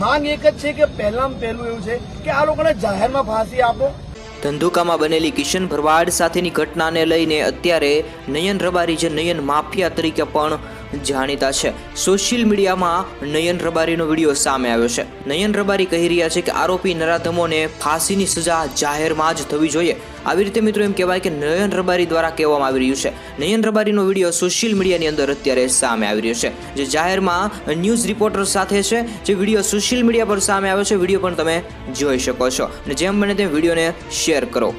માંગ એક જ છે કે પહેલામાં પહેલું એવું છે કે આ લોકોને જાહેરમાં ફાંસી આપો. ધંધુકામાં બનેલી કિશન ભરવાડ સાથેની ઘટનાને લઈને અત્યારે નયન રબારી જે નયન માફિયા તરીકે પણ જાણીતા છે. સોશિયલ મીડિયામાં નયન રબારીનો વીડિયો સામે આવ્યો છે. નયન રબારી કહી રહ્યા છે કે આરોપી નરાધમોને ફાંસીની સજા જાહેરમાં જ થવી જોઈએ. આવી રીતે મિત્રો એમ કહેવાય કે નયન રબારી દ્વારા કહેવામાં આવી રહ્યું છે. નયન રબારીનો વીડિયો સોશિયલ મીડિયાની અંદર અત્યારે સામે આવી રહ્યો છે. જે જાહેરમાં ન્યૂઝ રિપોર્ટર સાથે છે. જે વીડિયો સોશિયલ મીડિયા પર સામે આવ્યો છે, વીડિયો પણ તમે જોઈ શકો છો. અને જેમ બને તેમ વિડીયોને શેર કરો.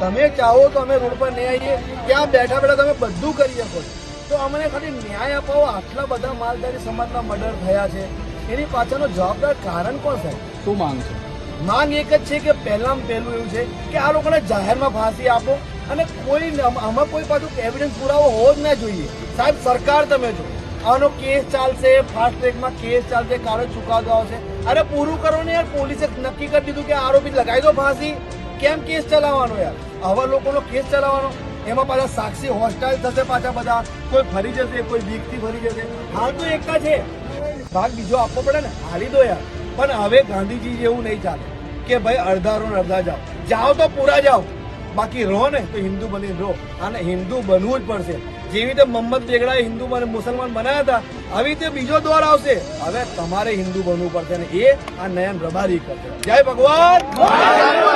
તમે ચાહો તો અમે રોડ પર નહીં આવીએ. ત્યાં બેઠા બેઠા તમે બધું કરી શકો છો. તો અમને ખાલી ન્યાય અપાવો આટલા બધા માલધારી સમાજના મર્ડર થયા છે. એની પાછળનો જવાબદાર કારણ કોણ છે? શું માંગ છે? માંગ એક જ છે કે પહેલામાં પહેલું એવું છે કે આ લોકોને જાહેરમાં ફાંસી આપો અને કોઈ આમાં કોઈ પાછું એવિડન્સ પુરાવો હોવો જ ના જોઈએ. સાહેબ સરકાર તમે જો આનો કેસ ચાલશે ફાસ્ટ ટ્રેકમાં કેસ ચાલશે કાલે ચુકાદો આવશે. અરે પૂરું કરો ને યાર પોલીસે નક્કી કરી દીધું કે આરોપી લગાવી દો ફાંસી. કેમ કેસ ચલાવવાનો યાર? આવા લોકોનો કેસ ચલાવવાનો. એમાં પાછા સાક્ષી હોસ્ટાઇલ થશે પાછા બધા. કોઈ ફરી જશે, કોઈ બીકથી ફરી જશે. હાલ તો એકતા છે. ભાગ બીજો આપવો પડે ને? હાલી દો યાર. પણ હવે ગાંધીજી જેવું નહીં ચાલે. કે ભાઈ અડધા રો અડધા જાઓ. જાઓ તો પૂરા જાઓ. બાકી રહો ને તો હિન્દુ બની રહો. અને હિન્દુ બનવું જ પડશે. જેવી રીતે મોહમ્મદ બેગડાએ હિન્દુ અને મુસલમાન બનાવ્યા હતા, આવી રીતે બીજો દોર આવશે. હવે તમારે હિન્દુ બનવું પડશે ને એ આ નયન રબારી કરશે. જય ભગવાન!